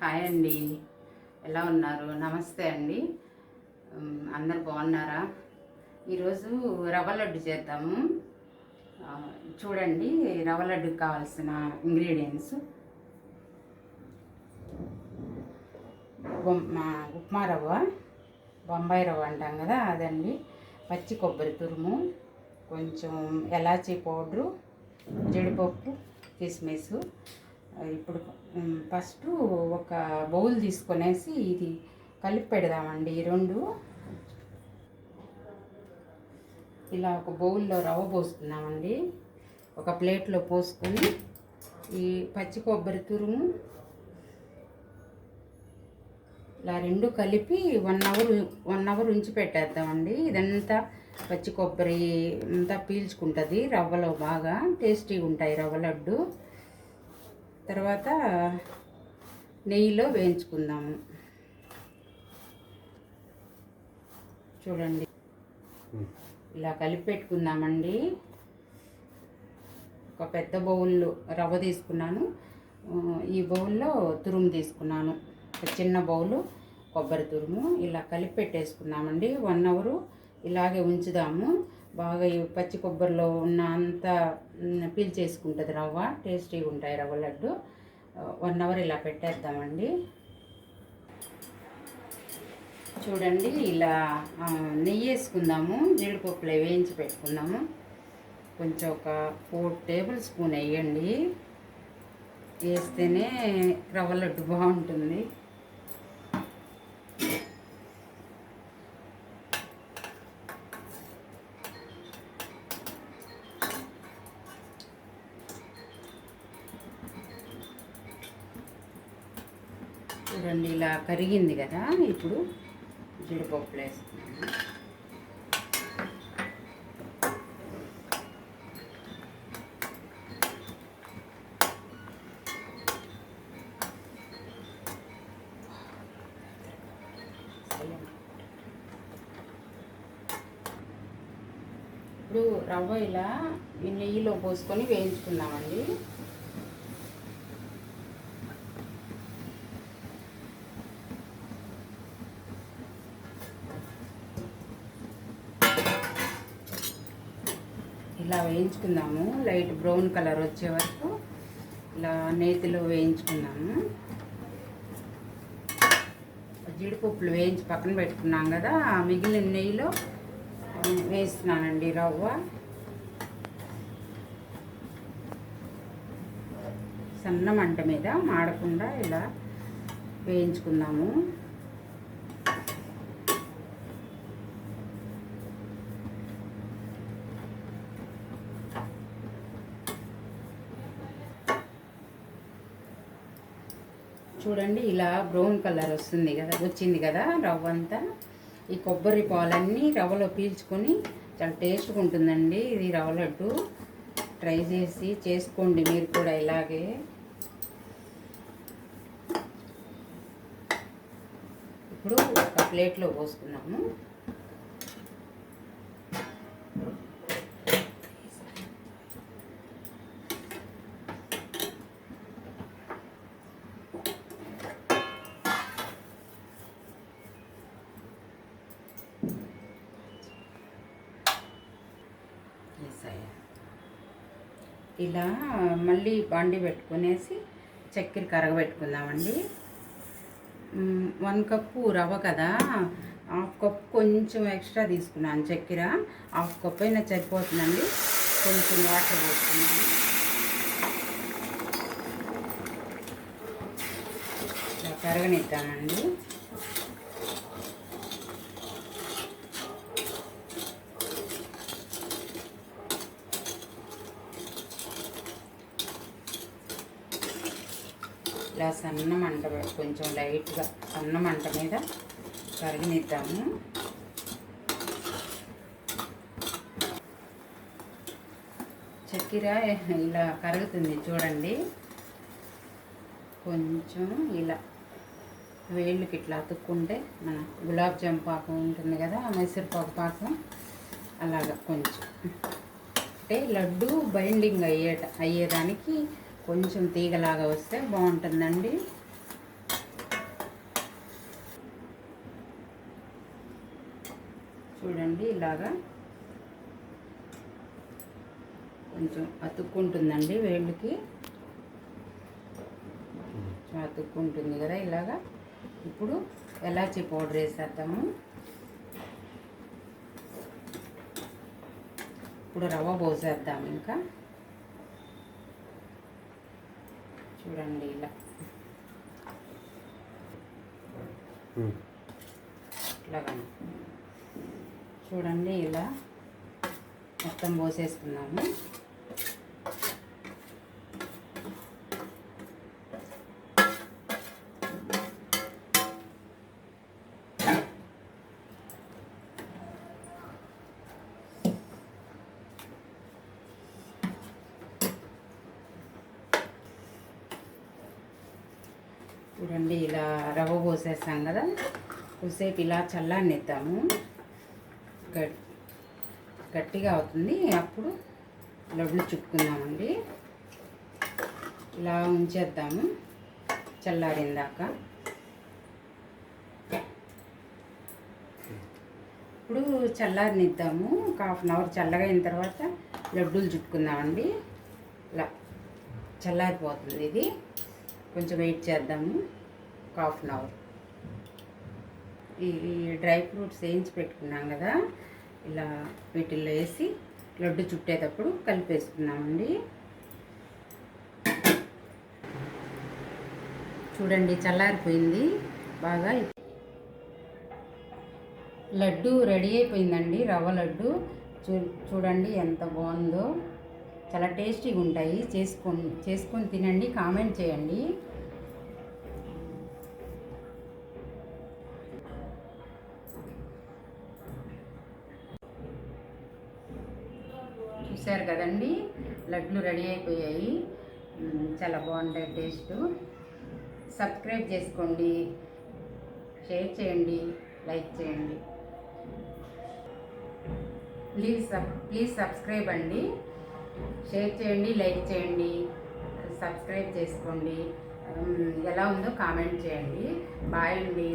Hi అండి. ఎలా ఉన్నారు? నమస్తే అండి. అందరు బాగున్నారా? ఈరోజు రవ్వ లడ్డు చేద్దాము. చూడండి రవ్వ లడ్డుకి కావాల్సిన ఇంగ్రీడియంట్స్. మా ఉప్మా రవ్వ బొంబాయి రవ్వ అంటాం కదా అదండి. పచ్చి కొబ్బరి తురుము కొంచెం ఎలాచీ పౌడరు జీడిపప్పు కిస్మిస్ ఇప్పుడు ఫస్ట్ ఒక బౌల్ తీసుకొనేసి ఇది కలిపి పెడదామండి. ఈ రెండు ఇలా ఒక బౌల్లో రవ్వ పోసుకున్నామండి ఒక ప్లేట్లో పోసుకొని ఈ పచ్చి కొబ్బరి తురుము ఇలా రెండు కలిపి వన్ అవర్ వన్ అవర్ ఉంచి పెట్టేద్దామండి. ఇదంతా పచ్చి కొబ్బరి అంతా పీల్చుకుంటుంది రవ్వలో బాగా టేస్టీగా ఉంటాయి రవ్వ లడ్డు. తర్వాత నెయ్యిలో వేయించుకుందాము. చూడండి. ఇలా కలిపి పెట్టుకుందామండి. ఒక పెద్ద బౌల్లో రవ్వ తీసుకున్నాను. ఈ బౌల్లో తురుము తీసుకున్నాను. ఒక చిన్న బౌలు కొబ్బరి తురుము. ఇలా కలిపి పెట్టేసుకుందామండి. వన్ అవరు ఇలాగే ఉంచుదాము. బాగా పచ్చి కొబ్బరిలో ఉన్న అంత పీల్చేసుకుంటుంది రవ్వ. టేస్టీగా ఉంటాయి రవ్వ లడ్డు. వన్ అవర్ ఇలా పెట్టేద్దామండి. చూడండి ఇలా నెయ్యి వేసుకుందాము జీడిపప్పులు వేయించి పెట్టుకుందాము. కొంచెం ఒక ఫోర్ టేబుల్ స్పూన్ వేయండి. వేస్తేనే రవ్వ లడ్డు బాగుంటుంది. చూడండి ఇలా కరిగింది కదా. ఇప్పుడు జీడిపప్పులు వేస్తున్నాను. ఇప్పుడు రవ్వ ఇలా నెయ్యిలో పోసుకొని వేయించుకున్నామండి ఇలా వేయించుకుందాము. లైట్ బ్రౌన్ కలర్ వచ్చే వరకు ఇలా నేతిలో వేయించుకుందాము. జీడిపప్పులు వేయించి పక్కన పెట్టుకున్నాం కదా మిగిలిన నెయ్యిలో వేస్తున్నానండి రవ్వ. సన్న మంట మీద మాడకుండా ఇలా వేయించుకుందాము. చూడండి ఇలా బ్రౌన్ కలర్ వస్తుంది కదా వచ్చింది కదా రవ్వ అంతా. ఈ కొబ్బరి పాలన్నీ రవ్వలో పీల్చుకొని చాలా టేస్ట్గా ఉంటుందండి. ఇది రవ్వ లడ్డు. ట్రై చేసి చేసుకోండి మీరు కూడా ఇలాగే. ఇప్పుడు ఒక ప్లేట్లో పోసుకున్నాము ఇలా మళ్ళీ బండి పెట్టుకునేసి చక్కెర కరగబెట్టుకుందామండి. వన్ కప్పు రవ్వ కదా హాఫ్ కప్ కొంచెం ఎక్స్ట్రా తీసుకున్నాను చక్కెర. హాఫ్ కప్ అయినా సరిపోతుందండి. కొంచెం వాటర్ పోసుకున్నాను. ఇలా కరగనిద్దామండి. ఇలా సన్న మంట కొంచెం లైట్గా సన్న మంట మీద కరిగినిద్దాము. చక్కెర ఇలా కరుగుతుంది చూడండి. కొంచెం ఇలా వేళ్ళకి ఇట్లా అతుక్కుంటే మన గులాబ్ జామ్ పాకం ఉంటుంది కదా మైసూర్పాకు పాకం అలాగా కొంచెం. అంటే లడ్డు బైండింగ్ అయ్యేట అయ్యేదానికి కొంచెం తీగలాగా వస్తే బాగుంటుందండి. చూడండి ఇలాగా కొంచెం అతుక్కుంటుందండి వేళ్ళకి. అతుక్కుంటుంది కదా ఇలాగా. ఇప్పుడు ఎలాచీ పౌడర్ వేసేద్దాము. ఇప్పుడు రవ్వ పోసేద్దాము ఇంకా. చూడండి ఇలా. ఇలాగా చూడండి ఇలా మొత్తం పోసేసుకున్నాము. చూడండి ఇలా రవ్వ పోసేస్తాం కదా. కొద్దిసేపు ఇలా చల్లాన్నిద్దాము గట్టిగా అవుతుంది. అప్పుడు లడ్లు చుట్టుకుందామండి ఇలా ఉంచేద్దాము చల్లారిందాక. ఇప్పుడు చల్లారినిద్దాము. ఒక హాఫ్ అన్ అవర్ చల్లగా అయిన తర్వాత లడ్డూలు చుట్టుకుందామండి ఇలా చల్లారిపోతుంది ఇది. కొంచెం వెయిట్ చేద్దాము. ఒక హాఫ్ అన్ అవర్. ఈ డ్రై ఫ్రూట్స్ వేయించి పెట్టుకున్నాం కదా. ఇలా వీటిల్లో వేసి లడ్డు చుట్టేటప్పుడు కలిపేసుకున్నామండి చూడండి చల్లారిపోయింది. బాగా లడ్డు రెడీ అయిపోయిందండి రవ్వ లడ్డు. చూ చూడండి ఎంత బాగుందో. చాలా టేస్టీగా ఉంటాయి చేసుకొని చేసుకొని తినండి కామెంట్ చేయండి. చూసారు కదండి? లడ్లు రెడీ అయిపోయాయి. చాలా బాగుంటాయి టేస్ట్. సబ్స్క్రైబ్ చేసుకోండి. షేర్ చేయండి. లైక్ చేయండి. ప్లీజ్ సబ్ ప్లీజ్ సబ్స్క్రైబ్ అండి. షేర్ చేయండి లైక్ చేయండి సబ్స్క్రైబ్ చేసుకోండి. ఎలా ఉందో కామెంట్ చేయండి. బాయ్ అండి.